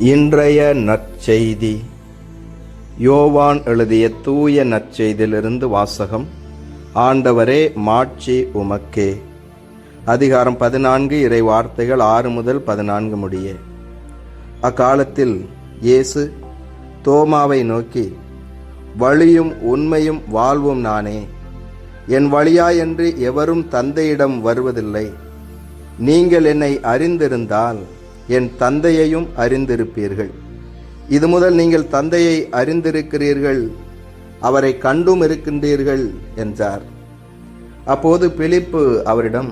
இன்றைய நற்செய்தி. யோவான் எழுதிய தூய நற்செய்தியிலிருந்து வாசகம். ஆண்டவரே மாட்சி உமக்கே. அதிகாரம் பதினான்கு இறை வார்த்தைகள் ஆறு முதல் பதினான்கு முடிய. அக்காலத்தில் இயேசு தோமாவை நோக்கி வழியும் உண்மையும் வாழ்வும் நானே. என் வழியாயன்றி எவரும் தந்தையிடம் வருவதில்லை. நீங்கள் என்னை அறிந்திருந்தால் என் தந்தையையும் அறிந்திருப்பீர்கள். இது முதல் நீங்கள் தந்தையை அறிந்திருக்கிறீர்கள் அவரை கண்டும் இருக்கின்றீர்கள் என்றார். அப்போது பிலிப்பு அவரிடம்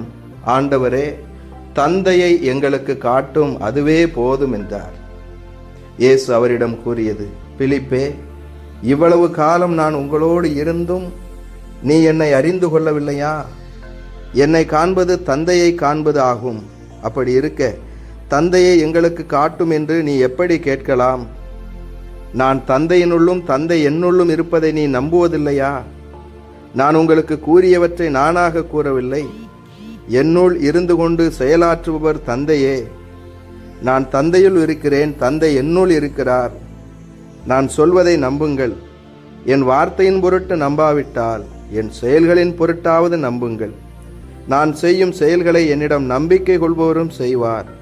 ஆண்டவரே தந்தையை எங்களுக்கு காட்டும் அதுவே போதும் என்றார். இயேசு அவரிடம் கூறியது பிலிப்பே இவ்வளவு காலம் நான் உங்களோடு இருந்தும் நீ என்னை அறிந்து கொள்ளவில்லையா? என்னை காண்பது தந்தையை காண்பது ஆகும். அப்படி இருக்க தந்தையை எங்களுக்கு காட்டும் என்று நீ எப்படி கேட்கலாம்? நான் தந்தையினுள்ளும் தந்தை என்னுள்ளும் இருப்பதை நீ நம்புவதில்லையா? நான் உங்களுக்கு கூறியவற்றை நானாக கூறவில்லை. என்னுள் இருந்து கொண்டு செயலாற்றுபவர் தந்தையே. நான் தந்தையுள் இருக்கிறேன் தந்தை என்னுள் இருக்கிறார். நான் சொல்வதை நம்புங்கள். என் வார்த்தையின் பொருட்டு நம்பாவிட்டால் என் செயல்களின் பொருட்டாவது நம்புங்கள். நான் செய்யும் செயல்களை என்னிடம் நம்பிக்கை கொள்பவரும் செய்வார்.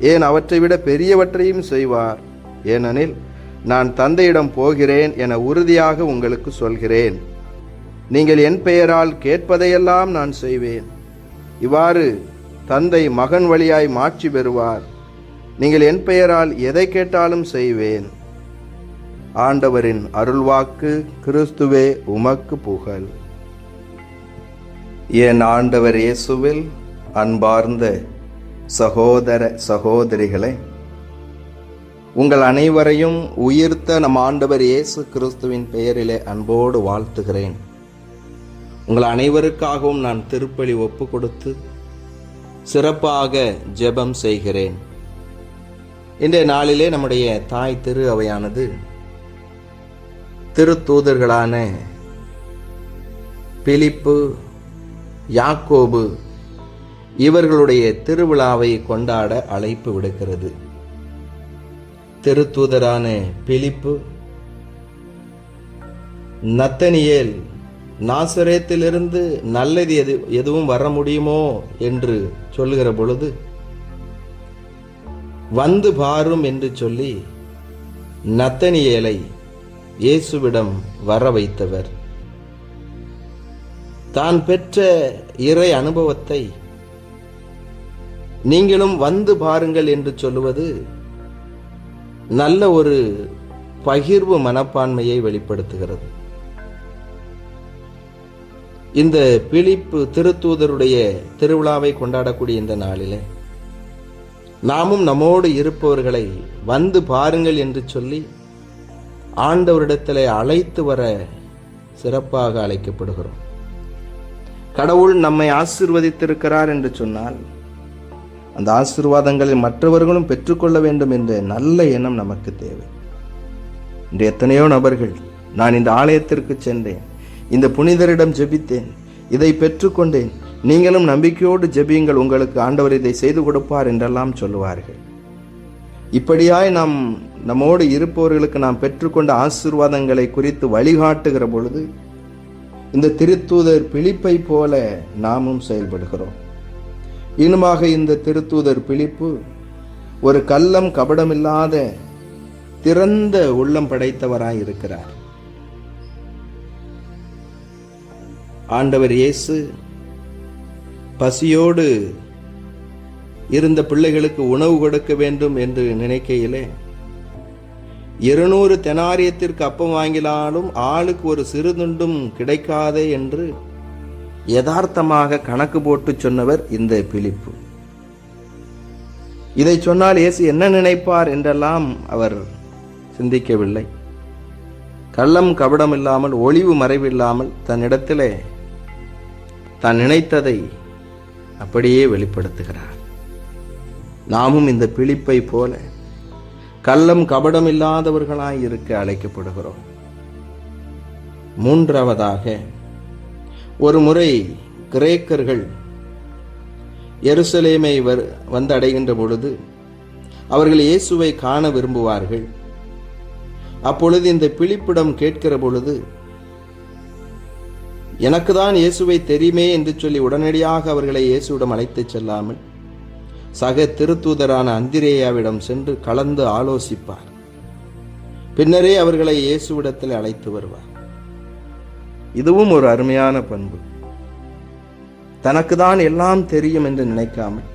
ஏன் அவற்றை விட பெரியவற்றையும் செய்வார்? ஏனெனில் நான் தந்தையிடம் போகிறேன் என உறுதியாக உங்களுக்கு சொல்கிறேன். நீங்கள் என் பெயரால் கேட்பதையெல்லாம் நான் செய்வேன். இவ்வாறு தந்தை மகன் வழியாய் மாட்சி பெறுவார். நீங்கள் என் பெயரால் எதை கேட்டாலும் செய்வேன். ஆண்டவரின் அருள்வாக்கு கிறிஸ்துவே உமக்கு புகழ். என் ஆண்டவர் இயேசுவில் அன்பார்ந்த சகோதர சகோதரிகளே உங்கள் அனைவரையும் உயிர்த்த நம் ஆண்டவர் இயேசு கிறிஸ்துவின் பெயரிலே அன்போடு வாழ்த்துகிறேன். உங்கள் அனைவருக்காகவும் நான் திருப்பலி ஒப்பு கொடுத்து சிறப்பாக ஜெபம் செய்கிறேன். இன்றைய நாளிலே நம்முடைய தாய் திரு அவையானது திருத்தூதர்களான பிலிப்பு யாக்கோபு இவர்களுடைய திருவிழாவை கொண்டாட அழைப்பு விடுக்கிறது. திருத்தூதரான பிலிப்பு நத்தனியேல் நாசரேத்திலிருந்து நல்லது எது எதுவும் வர முடியுமோ என்று சொல்லுகிற பொழுது வந்து பாரும் என்று சொல்லி நத்தனியேலை இயேசுவிடம் வர வைத்தவர். தான் பெற்ற இறை அனுபவத்தை நீங்களும் வந்து பாருங்கள் என்று சொல்லுவது நல்ல ஒரு பகிர்வு மனப்பான்மையை வெளிப்படுத்துகிறது. இந்த பிலிப்பு திருத்தூதருடைய திருவிழாவை கொண்டாடக்கூடிய இந்த நாளிலே நாமும் நம்மோடு இருப்பவர்களை வந்து பாருங்கள் என்று சொல்லி ஆண்டவரிடத்திலே அழைத்து வர சிறப்பாக அழைக்கப்படுகிறோம். கடவுள் நம்மை ஆசிர்வதித்திருக்கிறார் என்று சொன்னால் அந்த ஆசீர்வாதங்களை மற்றவர்களும் பெற்றுக்கொள்ள வேண்டும் என்ற நல்ல எண்ணம் நமக்கு தேவை. இன்று எத்தனையோ நபர்கள் நான் இந்த ஆலயத்திற்கு சென்றேன் இந்த புனிதரிடம் ஜெபித்தேன் இதை பெற்றுக்கொண்டேன். நீங்களும் நம்பிக்கையோடு ஜெபியுங்கள் உங்களுக்கு ஆண்டவர் இதை செய்து கொடுப்பார் என்றெல்லாம் சொல்லுவார்கள். இப்படியாய் நாம் நம்மோடு இருப்பவர்களுக்கு நாம் பெற்றுக்கொண்ட ஆசீர்வாதங்களை குறித்து வழிகாட்டுகிற பொழுது இந்த திருத்தூதர் பிழிப்பை போல நாமும் செயல்படுகிறோம். இனிமாக இந்த திருத்தூதர் பிழிப்பு ஒரு கள்ளம் கபடமில்லாத திறந்த உள்ளம் படைத்தவராய் இருக்கிறார் ஆண்டவர் இயேசு பசியோடு இருந்த பிள்ளைகளுக்கு உணவு கொடுக்க வேண்டும் என்று நினைக்கையிலே இருநூறு தெனாரியத்திற்கு அப்பம் வாங்கினாலும் ஆளுக்கு ஒரு சிறு துண்டும் கிடைக்காதே என்று யதார்த்தமாக கணக்கு போட்டு சொன்னவர் இந்த பிலிப்பு. இதை சொன்னால் இயேசு என்ன நினைப்பார் என்றெல்லாம் அவர் சிந்திக்கவில்லை. கள்ளம் கபடம் இல்லாமல் ஒளிவு மறைவில்லாமல் தன்னிடத்திலே தான் நினைத்ததை அப்படியே வெளிப்படுத்துகிறார். நாமும் இந்த பிழிப்பை போல கள்ளம் கபடம் இல்லாதவர்களாய் இருக்க அழைக்கப்படுகிறோம். மூன்றாவதாக ஒரு முறை கிரேக்கர்கள் எருசலேமை வந்து வந்தடைகின்ற பொழுது அவர்கள் இயேசுவை காண விரும்புவார்கள். அப்பொழுது இந்த பிழிப்பிடம் கேட்கிற பொழுது எனக்கு தான் இயேசுவை தெரியுமே என்று சொல்லி உடனடியாக அவர்களை இயேசுவிடம் அழைத்துச் செல்லாமல் சக திருத்தூதரான அந்திரேயாவிடம் சென்று கலந்து ஆலோசிப்பார். பின்னரே அவர்களை இயேசுவிடத்தில் அழைத்து வருவார். இதுவும் ஒரு அருமையான பண்பு. தனக்கு தான் எல்லாம் தெரியும் என்று நினைக்காமல்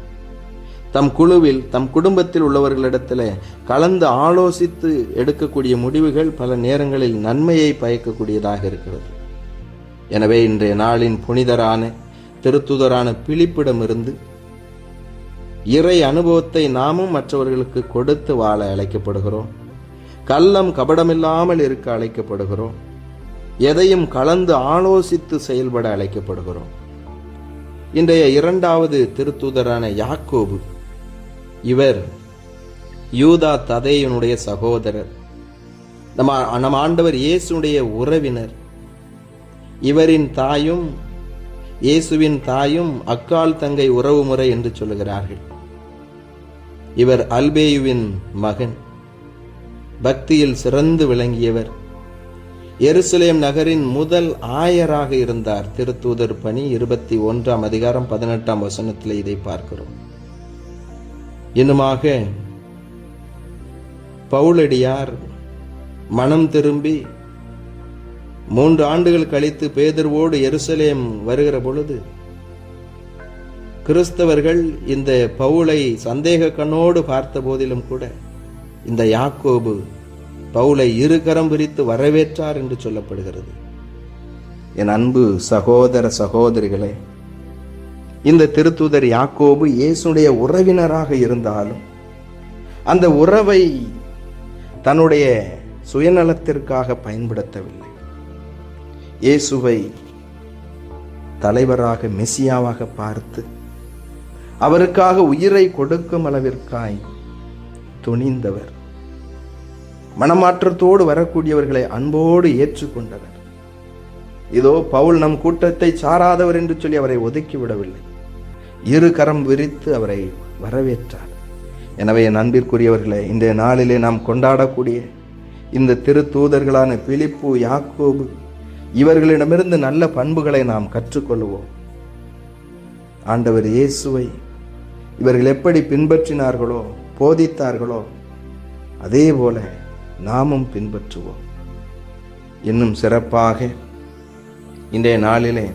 தம் குழுவில் தம் குடும்பத்தில் உள்ளவர்களிடத்தில் கலந்து ஆலோசித்து எடுக்கக்கூடிய முடிவுகள் பல நேரங்களில் நன்மையை பயக்கக்கூடியதாக இருக்கிறது. எனவே இன்றைய நாளின் புனிதரான திருத்துதரான பிழிப்பிடமிருந்து இறை அனுபவத்தை நாமும் மற்றவர்களுக்கு கொடுத்து வாழ அழைக்கப்படுகிறோம். கள்ளம் கபடமில்லாமல் இருக்க அழைக்கப்படுகிறோம். எதையும் கலந்து ஆலோசித்து செயல்பட அழைக்கப்படுகிறோம். இன்றைய இரண்டாவது திருத்தூதரான யாக்கோபு இவர் யூதா ததையனுடைய சகோதரர் நம்ம நம் ஆண்டவர் இயேசுடைய உறவினர். இவரின் தாயும் இயேசுவின் தாயும் அக்கால் தங்கை உறவு முறை என்று சொல்லுகிறார்கள். இவர் அல்பேயுவின் மகன் பக்தியில் சிறந்து விளங்கியவர். எருசலேம் நகரின் முதல் ஆயராக இருந்தார் திருத்தூதர் பணி இருபத்தி ஒன்றாம் அதிகாரம் பதினெட்டாம் வசனத்தில் இதை பார்க்கிறோம். இன்னுமாக பவுலடியார் மனம் திரும்பி மூன்று ஆண்டுகள் கழித்து பேதர்வோடு எருசலேம் வருகிற பொழுது கிறிஸ்தவர்கள் இந்த பவுலை சந்தேக கண்ணோடு பார்த்த போதிலும் கூட இந்த யாக்கோபு பவுலை இரு கரம் விரித்து வரவேற்றார் என்று சொல்லப்படுகிறது. என் அன்பு சகோதர சகோதரிகளே இந்த திருத்தூதர் யாக்கோபு இயேசுடைய உறவினராக இருந்தாலும் அந்த உறவை தன்னுடைய சுயநலத்திற்காக பயன்படுத்தவில்லை. இயேசுவை தலைவராக மெசியாவாக பார்த்து அவருக்காக உயிரை கொடுக்கும் அளவிற்காய் துணிந்தவர். மனமாற்றத்தோடு வரக்கூடியவர்களை அன்போடு ஏற்றுக்கொண்டவர். இதோ பவுல் நம் கூட்டத்தை சாராதவர் என்று சொல்லி அவரை ஒதுக்கிவிடவில்லை இரு கரம் விரித்து அவரை வரவேற்றார். எனவே நண்பிற்குரியவர்களை இந்த இன்றைய நாளிலே நாம் கொண்டாடக்கூடிய இந்த திருத்தூதர்களான பிலிப்பு யாக்கோபு இவர்களிடமிருந்து நல்ல பண்புகளை நாம் கற்றுக்கொள்வோம். ஆண்டவர் இயேசுவை இவர்கள் எப்படி பின்பற்றினார்களோ போதித்தார்களோ அதே போல நாமும் பின்பற்றுவோம். இன்னும் சிறப்பாக இன்றைய நாளிலே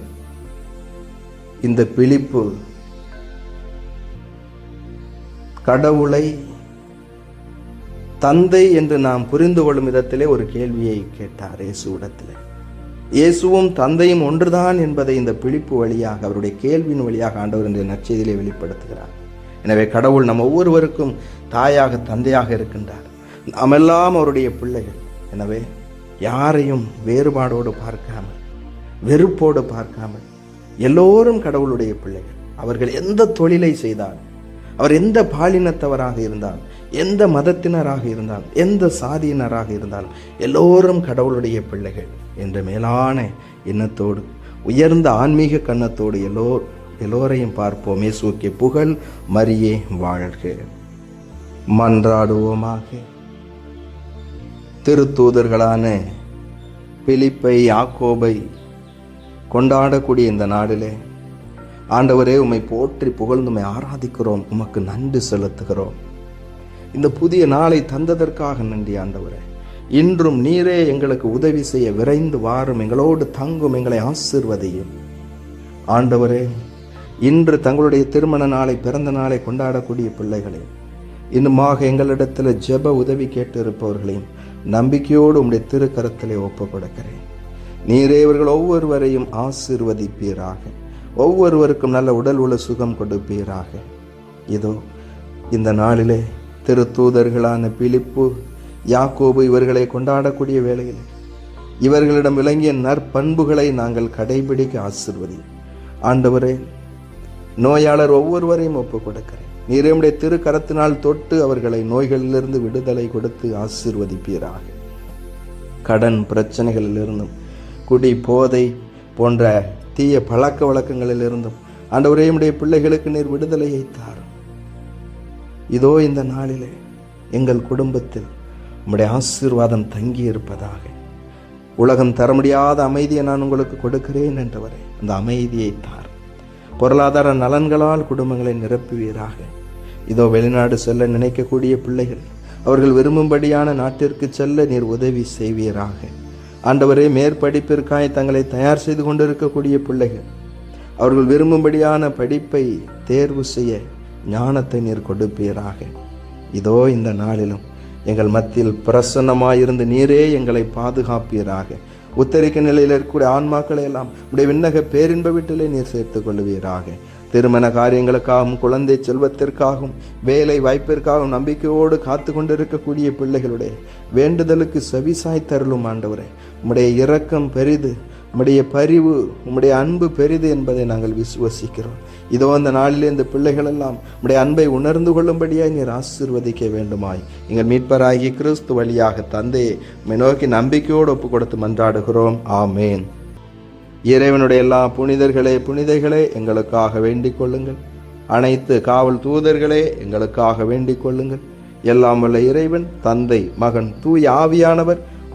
இந்த பிழிப்பு கடவுளை தந்தை என்று நாம் புரிந்து கொள்ளும் விதத்திலே ஒரு கேள்வியை கேட்டார் இயேசுவிடத்தில் இயேசுவும் தந்தையும் ஒன்றுதான் என்பதை இந்த பிழிப்பு வழியாக அவருடைய கேள்வியின் வழியாக ஆண்டவர் என்ற நற்செய்தியிலே வெளிப்படுத்துகிறார். எனவே கடவுள் நம் ஒவ்வொருவருக்கும் தாயாக தந்தையாக இருக்கின்றார். நாமெல்லாம் அவருடைய பிள்ளைகள். எனவே யாரையும் வேறுபாடோடு பார்க்காமல் வெறுப்போடு பார்க்காமல் எல்லோரும் கடவுளுடைய பிள்ளைகள். அவர்கள் எந்த தொழிலை செய்தால் அவர் எந்த பாலினத்தவராக இருந்தால் எந்த மதத்தினராக இருந்தால் எந்த சாதியினராக இருந்தால் எல்லோரும் கடவுளுடைய பிள்ளைகள் என்ற மேலான எண்ணத்தோடு உயர்ந்த ஆன்மீக கண்ணத்தோடு எல்லோ எல்லோரையும் பார்ப்போம். சூக்கிய புகழ் மரியே வாழ்க. மன்றாடுவோமாக. திருத்தூதர்களான பிலிப்பை யாக்கோபை கொண்டாடக்கூடிய இந்த நாளிலே ஆண்டவரே உம்மை போற்றி புகழ்ந்து உம்மை ஆராதிக்கிறோம். உமக்கு நன்றி செலுத்துகிறோம். இந்த புதிய நாளை தந்ததற்காக நன்றி ஆண்டவரே. இன்றும் நீரே எங்களுக்கு உதவி செய்ய விரைந்து வாரும். எங்களோடு தங்கும் எங்களை ஆசிர்வதையும். ஆண்டவரே இன்று தங்களுடைய திருமண நாளை பிறந்த நாளை கொண்டாடக்கூடிய பிள்ளைகளே இன்னுமாக எங்களிடத்தில் ஜெப உதவி கேட்டு இருப்பவர்களையும் நம்பிக்கையோடு உம்முடைய திருக்கரத்திலே ஒப்பு கொடுக்கிறேன் நீரே இவர்கள் ஒவ்வொருவரையும் ஆசிர்வதிப்பீராக. ஒவ்வொருவருக்கும் நல்ல உடல் உள்ள சுகம் கொடுப்பீராக. இதோ இந்த நாளிலே திருத்தூதர்களான பிலிப்பு யாக்கோபு இவர்களை கொண்டாடக்கூடிய வேளையில் இவர்களிடம் விளங்கிய நற்பண்புகளை நாங்கள் கடைபிடிக்க ஆசிர்வதி. ஆண்டவரே நோயாளர் ஒவ்வொருவரையும் ஒப்புக் கொடுக்கிறேன் நீரமுடைய திரு கரத்தினால் தொட்டு அவர்களை நோய்களிலிருந்து விடுதலை கொடுத்து ஆசிர்வதிப்பீராக. கடன் பிரச்சனைகளிலிருந்தும் குடி போதை போன்ற தீய பழக்க வழக்கங்களிலிருந்தும் ஆண்டவரே உடைய பிள்ளைகளுக்கு நீர் விடுதலையை தாரும். இதோ இந்த நாளிலே எங்கள் குடும்பத்தில் உம்முடைய ஆசீர்வாதம் தங்கியிருப்பதாக. உலகம் தர முடியாத அமைதியை நான் உங்களுக்கு கொடுக்கிறேன் என்றவரே அந்த அமைதியை தார் பொருளாதார நலன்களால் குடும்பங்களை நிரப்புவீராக. இதோ வெளிநாடு செல்ல நினைக்கக்கூடிய பிள்ளைகள் அவர்கள் விரும்பும்படியான நாட்டிற்கு செல்ல நீர் உதவி செய்வீராக. ஆண்டவரே மேற்படிப்பிற்காய் தங்களை தயார் செய்து கொண்டிருக்கக்கூடிய பிள்ளைகள் அவர்கள் விரும்பும்படியான படிப்பை தேர்வு செய்ய ஞானத்தை நீர் கொடுப்பீராக. இதோ இந்த நாளிலும் எங்கள் மத்தியில் பிரசன்னமாயிருந்து நீரே எங்களை பாதுகாப்பீராக. உத்தரிக்க நிலையில் இருக்கக்கூடிய ஆன்மாக்களை எல்லாம் உடைய விண்ணக பேரின்ப வீட்டிலே நீர் சேர்த்துக் கொள்வீராக திருமண காரியங்களுக்காகவும் குழந்தை செல்வத்திற்காகவும் வேலை வாய்ப்பிற்காகவும் நம்பிக்கையோடு காத்து கொண்டிருக்கக்கூடிய பிள்ளைகளுடைய வேண்டுதலுக்கு செவிசாய் தருளும் ஆண்டவரே. உம்முடைய இரக்கம் பெரிது. உம்முடைய பரிவு உம்முடைய அன்பு பெரிது என்பதை நாங்கள் விசுவசிக்கிறோம். இதோ அந்த நாளிலே இந்த பிள்ளைகள் எல்லாம் உம்முடைய அன்பை உணர்ந்து கொள்ளும்படியாய் நீர் ஆசீர்வதிக்க வேண்டுமாய். எங்கள் மீட்பராகிய கிறிஸ்து வழியாக தந்தையை உம்மை நோக்கி நம்பிக்கையோடு ஒப்பு கொடுத்து மன்றாடுகிறோம். ஆமேன். இறைவனுடைய எல்லா புனிதர்களே புனிதைகளே எங்களுக்காக வேண்டிக் கொள்ளுங்கள். அனைத்து காவல் தூதர்களே எங்களுக்காக வேண்டிக் கொள்ளுங்கள். எல்லாம் வல்ல இறைவன் தந்தை மகன் தூய ஆவியானவர்